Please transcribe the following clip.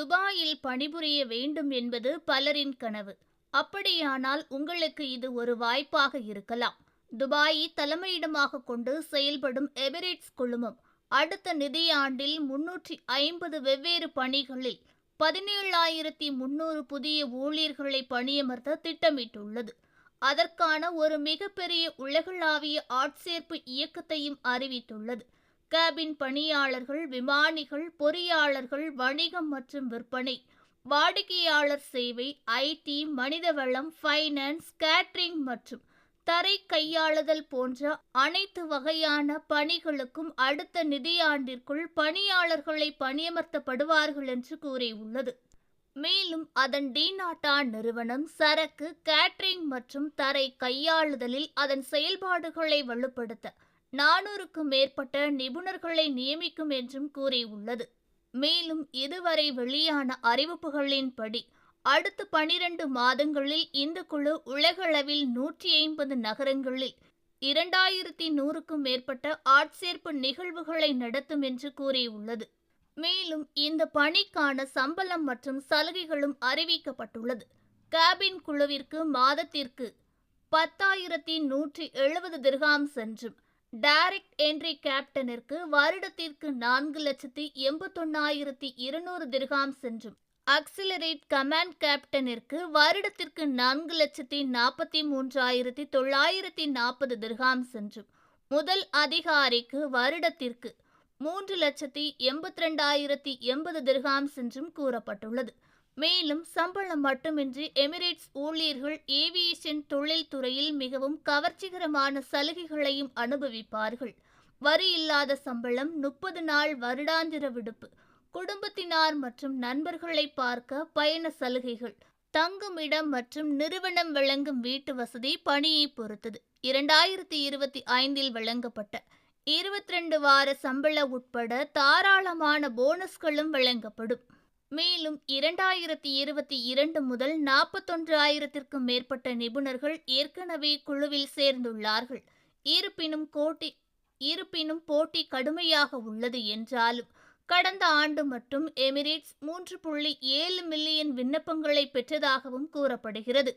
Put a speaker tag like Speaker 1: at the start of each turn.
Speaker 1: துபாயில் பணிபுரிய வேண்டும் என்பது பலரின் கனவு. அப்படியானால் உங்களுக்கு இது ஒரு வாய்ப்பாக இருக்கலாம். துபாயை தலைமையிடமாக கொண்டு செயல்படும் எமிரேட்ஸ் குழுமம் அடுத்த நிதியாண்டில் முன்னூற்றி ஐம்பது வெவ்வேறு பணிகளில் பதினேழாயிரத்தி முன்னூறு புதிய ஊழியர்களை பணியமர்த்த திட்டமிட்டுள்ளது. அதற்கான ஒரு மிகப்பெரிய உலகளாவிய ஆட்சேர்ப்பு இயக்கத்தையும் அறிவித்துள்ளது. கேபின் பணியாளர்கள் விமானிகள் பொறியாளர்கள் வணிகம் மற்றும் விற்பனை வாடிக்கையாளர் சேவை ஐடி மனிதவளம் ஃபைனான்ஸ் கேட்ரிங் மற்றும் தரை கையாளுதல் போன்ற அனைத்து வகையான பணிகளுக்கும் அடுத்த நிதியாண்டிற்குள் பணியாளர்களை பணியமர்த்தப்படுவார்கள் என்று கூறியுள்ளது. மேலும் அதன் டிநாட்டா நிறுவனம் சரக்கு கேட்ரிங் மற்றும் தரை கையாளுதலில் அதன் செயல்பாடுகளை வலுப்படுத்த நானூறுக்கும் மேற்பட்ட நிபுணர்களை நியமிக்கும் என்றும் கூறியுள்ளது. மேலும் இதுவரை வெளியான அறிவிப்புகளின்படி அடுத்த பனிரெண்டு மாதங்களில் இந்த குழு உலகளவில் நூற்றி ஐம்பது நகரங்களில் இரண்டாயிரத்தி நூறுக்கும் மேற்பட்ட ஆட்சேர்ப்பு நிகழ்வுகளை நடத்தும் என்று கூறியுள்ளது. மேலும் இந்த பணிக்கான சம்பளம் மற்றும் சலுகைகளும் அறிவிக்கப்பட்டுள்ளது. கேபின் குழுவிற்கு மாதத்திற்கு பத்தாயிரத்தி நூற்றி எழுபது திர்காம் சென்றும் டைரக்ட் என்ட்ரி கேப்டனிற்கு வருடத்திற்கு நான்கு லட்சத்தி எண்பத்தொன்னாயிரத்தி இருநூறு திர்காம் சென்றும். அக்சிலரேட் கமாண்ட் கேப்டனிற்கு வருடத்திற்கு நான்கு லட்சத்தி நாற்பத்தி மூன்றாயிரத்தி தொள்ளாயிரத்தி நாற்பது திர்காம் சென்றும். முதல் அதிகாரிக்கு வருடத்திற்கு மூன்று லட்சத்தி எண்பத்தி ரெண்டாயிரத்தி எண்பது திர்காம் சென்றும் கூறப்பட்டுள்ளது. மேலும் சம்பளம் மட்டுமின்றி எமிரேட்ஸ் ஊழியர்கள் ஏவியேஷன் தொழில்துறையில் மிகவும் கவர்ச்சிகரமான சலுகைகளையும் அனுபவிப்பார்கள். வரி இல்லாத சம்பளம் முப்பது நாள் வருடாந்திர விடுப்பு. குடும்பத்தினார் மற்றும் நண்பர்களை பார்க்க பயண சலுகைகள். தங்குமிடம் மற்றும் நிறுவனம் வழங்கும் வீட்டு வசதி பணியை பொறுத்தது. இரண்டாயிரத்தி இருபத்தி ஐந்தில் வழங்கப்பட்ட இருபத்தி ரெண்டு வார சம்பள உட்பட தாராளமான போனஸ்களும் வழங்கப்படும். மேலும் இரண்டாயிரத்தி இருபத்தி இரண்டு முதல் நாற்பத்தொன்று ஆயிரத்திற்கும் மேற்பட்ட நிபுணர்கள் ஏற்கனவே குழுவில் சேர்ந்துள்ளார்கள். இருப்பினும் கோட்டி இருப்பினும் போட்டி கடுமையாக உள்ளது என்றாலும் கடந்த ஆண்டு மட்டும் எமிரேட்ஸ் மூன்று புள்ளி ஏழு மில்லியன் விண்ணப்பங்களை பெற்றதாகவும் கூறப்படுகிறது.